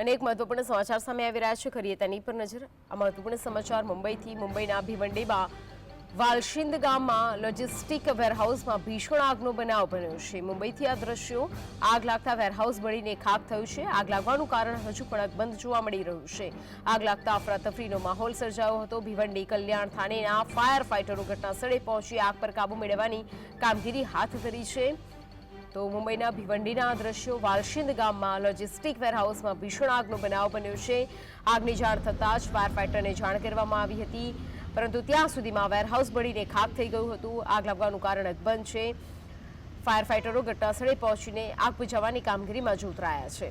અને એક મહત્વપૂર્ણ સમાચાર સામે આવી રહ્યા છે. કરીએ તેની પર નજર. આ મહત્વપૂર્ણ સમાચાર મુંબઈથી, મુંબઈના ભિવંડીમાં વાલશિંદ ગામમાં લોજિસ્ટિક વેરહાઉસમાં ભીષણ આગનો બનાવ બન્યો છે. મુંબઈથી આ દ્રશ્યો આગ લાગતા વેરહાઉસ બળીને ખાક થયું છે. આગ લાગવાનું કારણ હજુ પણ અકબંધ જોવા મળી રહ્યું છે. આગ લાગતા અફરાતફરીનો માહોલ સર્જાયો હતો. ભીવંડી કલ્યાણ થાણેના ફાયર ફાઇટરો ઘટનાસ્થળે પહોંચી આગ પર કાબુ મેળવવાની કામગીરી હાથ ધરી છે. તો મુંબઈના ભિવંડીના દ્રશ્યો વાલશિંદ ગામમાં લોજિસ્ટિક વેરહાઉસમાં ભીષણ આગનો બનાવ બન્યો છે. આગની જાણ થતાં જ ફાયર ફાઇટરને જાણ કરવામાં આવી હતી. પરંતુ ત્યાં સુધીમાં વેરહાઉસ બળીને ખાક થઈ ગયું હતું. આગ લાગવાનું કારણ અકબંધ છે. ફાયર ફાઇટરો ઘટનાસ્થળે પહોંચીને આગ બુઝાવવાની કામગીરીમાં જોતરાયા છે.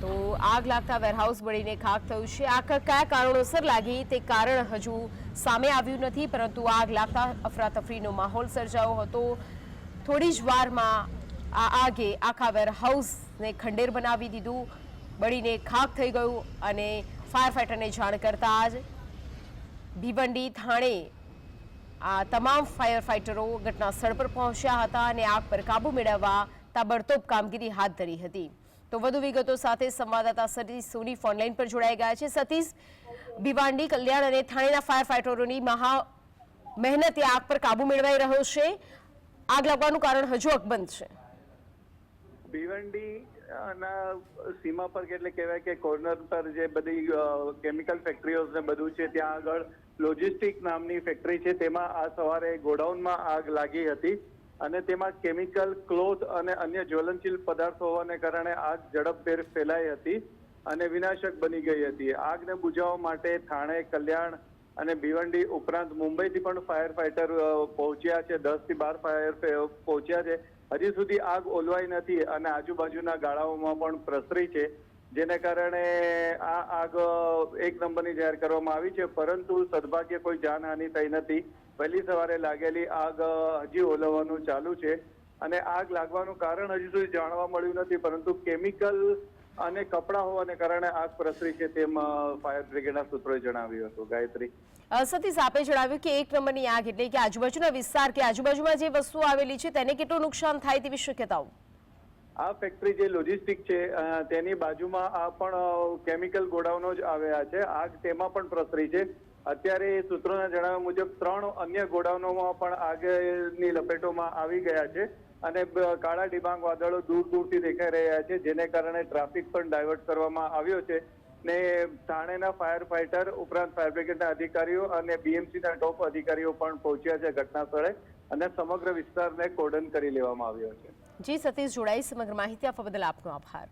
તો આગ લાગતા વેરહાઉસ બળીને ખાક થયું છે. આગ કયા કારણોસર લાગી તે કારણ હજુ સામે આવ્યું નથી, પરંતુ આગ લાગતા અફરાતફરીનો માહોલ સર્જાયો હતો. થોડી જ વારમાં આ આગે આખા વેરહાઉસને ખંડેર બનાવી દીધું. બળીને ખાક થઈ ગયું અને ફાયર ફાઇટરને જાણ કરતાં જ ભીવંડી થાણે આ તમામ ફાયર ફાઇટરો ઘટના સ્થળ પર પહોંચ્યા હતા અને આગ પર કાબૂ મેળવવા તાબડતોબ કામગીરી હાથ ધરી હતી. તો વધુ વિગતો સાથે સંવાદદાતા સતીશ સોની ફોનલાઈન પર જોડાઈ ગયા છે. સતીશ, ભિવાંડી, કલ્યાણ અને થાણેના ફાયર ફાઇટરોની મહા મહેનતે આગ પર કાબુ મેળવાઈ રહ્યો છે. આગ લાગવાનું કારણ હજુ અકબંધ છે. ભિવંડી ના સીમા પર એટલે કહેવાય કે કોર્નર પર જે બધી કેમિકલ ફેક્ટરીઓ ને બધું છે, ત્યાં આગળ લોજિસ્ટિક નામની ફેક્ટરી છે, તેમાં આ સવારે ગોડાઉનમાં આગ લાગી હતી. અને તેમાં કેમિકલ, ક્લોથ અને અન્ય જ્વલનશીલ પદાર્થો હોવાને કારણે આગ ઝડપભેર ફેલાઈ હતી અને વિનાશક બની ગઈ હતી. આગને બુઝાવવા માટે થાણે, કલ્યાણ અને ભિવંડી ઉપરાંત મુંબઈથી પણ ફાયર ફાઈટર પહોંચ્યા છે. દસથી બાર ફાયર પહોંચ્યા છે. હજી સુધી આગ ઓલવાઈ નથી અને આજુબાજુના ગાળાઓમાં પણ પ્રસરી છે, જેને કારણે આ આગ એક નંબરની જાહેર કરવામાં આવી છે. પરંતુ સદભાગ્ય કોઈ જાનહાનિ થઈ નથી. વહેલી સવારે લાગેલી આગ હજી ઓલવવાનું ચાલુ છે અને આગ લાગવાનું કારણ હજી સુધી જાણવા મળ્યું નથી પરંતુ કેમિકલ અને કપડાં હોવાને કારણે આગ પ્રસરી છે તેમ ફાયર બ્રિગેડના સૂત્રોએ જણાવ્યું હતું. ગાયત્રી? સતીશ આપે જણાવ્યું કે એક નંબરની આગ એટલે કે આજુબાજુના વિસ્તાર કે આજુબાજુમાં જે વસ્તુઓ આવેલી છે તેને કેટલું નુકસાન થાય તેવી શક્યતાઓ? આ ફેક્ટરી જે લોજિસ્ટિક છે તેની બાજુમાં આ પણ કેમિકલ ગોડાઉનો જ આવ્યા છે. આગ તેમાં પણ પ્રસરી છે. અત્યારે સૂત્રોના જણાવ્યા મુજબ ત્રણ અન્ય ગોડાઉનોમાં પણ આગની લપેટોમાં આવી ગયા છે અને કાળા ડિબાંગ વાદળો દૂર દૂરથી દેખાઈ રહ્યા છે, જેને કારણે ટ્રાફિક પણ ડાયવર્ટ કરવામાં આવ્યો છે. ને થાણેના ફાયર ફાઈટર ઉપરાંત ફાયર બ્રિગેડના અધિકારીઓ અને બીએમસીના ટોપ અધિકારીઓ પણ પહોંચ્યા છે ઘટના સ્થળે અને સમગ્ર વિસ્તારને કોર્ડન કરી લેવામાં આવ્યો છે. જી સતીશ જોડાઈ, સમગ્ર માહિતી આપવા બદલ આપનો આભાર.